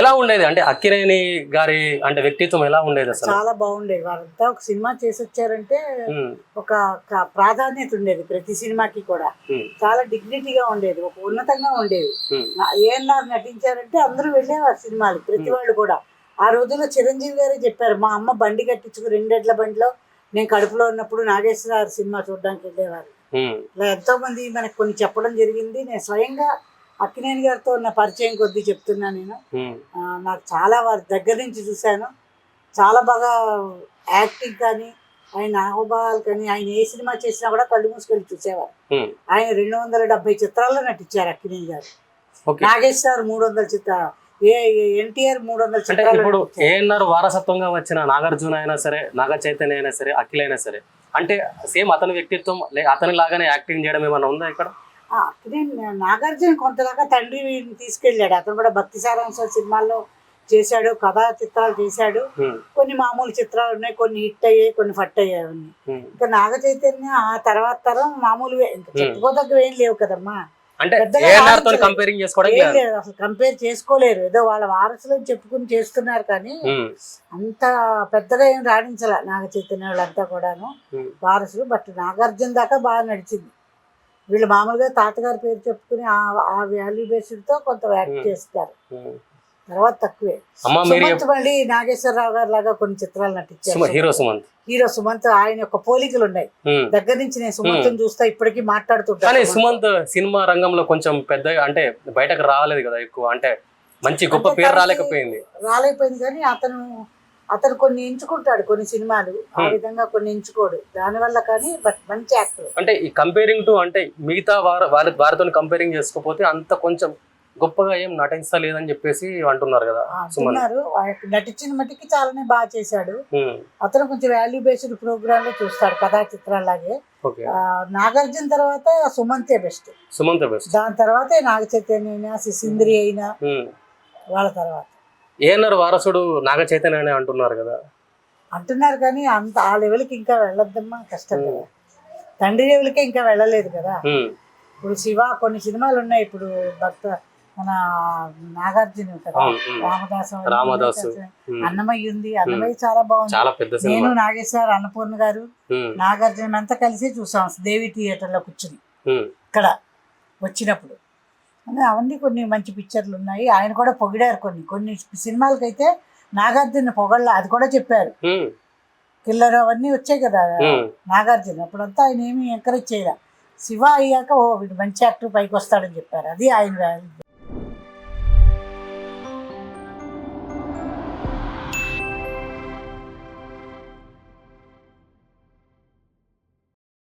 ఎలా ఉండేది? అంటే అక్కినేని గారి అంటే వ్యక్తిత్వం ఎలా ఉండేది అసలు? చాలా బాగుండేది. వాళ్ళంతా ఒక సినిమా చేసి వచ్చారంటే ఒక ప్రాధాన్యత ఉండేది ప్రతి సినిమాకి కూడా. చాలా డిగ్నిటీగా ఉండేది. ఒక ఉన్నతంగా ఉండేది. ఏఎన్ఆర్ నటించారంటే అందరూ వెళ్ళేవారు సినిమాలు ప్రతి వాళ్ళు కూడా. ఆ రోజుల్లో చిరంజీవి గారే చెప్పారు మా అమ్మ బండి కట్టించుకు రెండెడ్ల బండిలో. నేను కడుపులో ఉన్నప్పుడు నాగేశ్వర సినిమా చూడడానికి వెళ్ళేవారు. ఇలా ఎంతో మంది మనకు కొన్ని చెప్పడం జరిగింది. నేను స్వయంగా అక్కినేని గారితో ఉన్న పరిచయం కొద్దీ చెప్తున్నా నేను. నాకు చాలా వారి దగ్గర నుంచి చూశాను. చాలా బాగా యాక్టింగ్ కానీ ఆయన ఆహోభావాలు కానీ ఆయన ఏ సినిమా చేసినా కూడా కళ్ళు మూసుకెళ్ళి చూసేవారు. ఆయన రెండు వందల డెబ్బై చిత్రాల్లో నటించారు అక్కినేని గారు. నాగేశ్వర్ మూడు వందల చిత్ర ఏ ఎన్టీఆర్ మూడు వందల చిత్రాలు ఇప్పుడు. ఏఎన్ఆర్ వారసత్వంగా వచ్చిన నాగార్జున అయినా సరే నాగ చైతన్య అయినా సరే అఖిల్ అయినా సరే అంటే సేమ్ అతని వ్యక్తిత్వం అతని లాగానే యాక్టింగ్ చేయడం ఏమైనా ఉందా ఇక్కడ? అక్కినేని నాగార్జున కొంతదాకా తండ్రి వీడిని తీసుకెళ్ళాడు. అతను కూడా భక్తి సారాంశ సినిమాల్లో చేశాడు కథా చిత్రాలు చేశాడు. కొన్ని మామూలు చిత్రాలు ఉన్నాయి కొన్ని హిట్ అయ్యాయి కొన్ని ఫట్ అయ్యాయి. ఇంకా నాగ చైతన్య ఆ తర్వాత తరం మామూలువే. ఇంకా చెప్పుకోదగ్గవి ఏం లేవు కదమ్మా. అంటే. కంపేరింగ్ చేసుకోవడం అసలు కంపేర్ చేసుకోలేరు. ఏదో వాళ్ళ వారసులు చెప్పుకుని చేస్తున్నారు కానీ అంత పెద్దగా ఏం రాణించాల నాగ చైతన్య వాళ్ళంతా కూడాను. వారసులు బట్ నాగార్జున దాకా బాగా నడిచింది. వీళ్ళు మామూలుగా తాతగారి పేరు చెప్పుకుని ఆ వాల్యూ బేస్డ్తో కొంత యాక్ట్ చేస్తారు. ఉమ్. తర్వాత తక్కువే. సుమంత్ మళ్ళీ నాగేశ్వరరావు గారి లాగా కొన్ని చిత్రాలు నటించారు. హీరో సుమంత్. హీరో సుమంత్ ఆయన యొక్క పోలికలు ఉన్నాయి. ఉమ్. దగ్గర నుంచి నేను సుమంత్ని చూస్తా ఇప్పటికీ మాట్లాడుతుంటాను. సుమంత్ సినిమా రంగంలో కొంచెం పెద్ద అంటే బయటకు రాలేదు కదా ఎక్కువ. అంటే మంచి గొప్ప పేరు రాలేకపోయింది. రాలేకపోయింది కానీ అతను అతను కొన్ని ఎంచుకుంటాడు కొన్ని సినిమాలు. ఆ. విధంగా కొన్ని ఎంచుకోడు. దానివల్ల కానీ బట్ మంచి యాక్టర్. అంటే ఈ కంపేరింగ్ టు అంటే మిగతా వారి వారి వారితో కంపేరింగ్ చేసుకోకపోతే అంత కొంచెం గొప్పగా ఏం నటించలేదని చెప్పేసి అంటున్నారు కదా అంటున్నారు. నటించిన మట్టికి చాలానే బాగా చేశాడు. అతను కొంచెం వాల్యూ బేస్డ్ ప్రోగ్రామ్లో చూస్తాడు కథా చిత్రాలాగే నాగార్జున తర్వాత సుమంతే బెస్ట్ సుమంత్ బెస్ట్ దాని తర్వాతే నాగ చైతన్య అయినా సిసింద్రి అయినా. వాళ్ళ తర్వాత. ఏఎన్ఆర్ వారసుడు నాగ చైతన్య అని అంటున్నారు కదా. అంటున్నారు కానీ అంత ఆ లెవెల్కి ఇంకా వెళ్ళొద్దమ్మా కష్టం కదా. తండ్రి లెవెల్కే ఇంకా వెళ్ళలేదు కదా. ఇప్పుడు శివ కొన్ని సినిమాలు ఉన్నాయి ఇప్పుడు భక్త మన నాగార్జున కదా. రామదాసు. అన్నమయ్య ఉంది. అన్నమయ్య చాలా బాగుంది. చాలా పెద్ద నేను నాగేశ్వర అన్నపూర్ణ గారు నాగార్జున అంతా కలిసి చూసాం దేవి థియేటర్లో కూర్చుని ఇక్కడ వచ్చినప్పుడు. అవన్నీ కొన్ని మంచి పిక్చర్లు ఉన్నాయి. ఆయన కూడా పొగిడారు కొన్ని. కొన్ని సినిమాలకైతే నాగార్జున పొగళ్ళ అది కూడా చెప్పారు. కిల్లర్ అవన్నీ వచ్చాయి కదా. నాగార్జున. అప్పుడంతా ఆయన ఏమీ ఎంకరేజ్ చేయలే. శివ అయ్యాక ఓ వీడు మంచి యాక్టర్ పైకి వస్తాడని చెప్పారు. అది ఆయన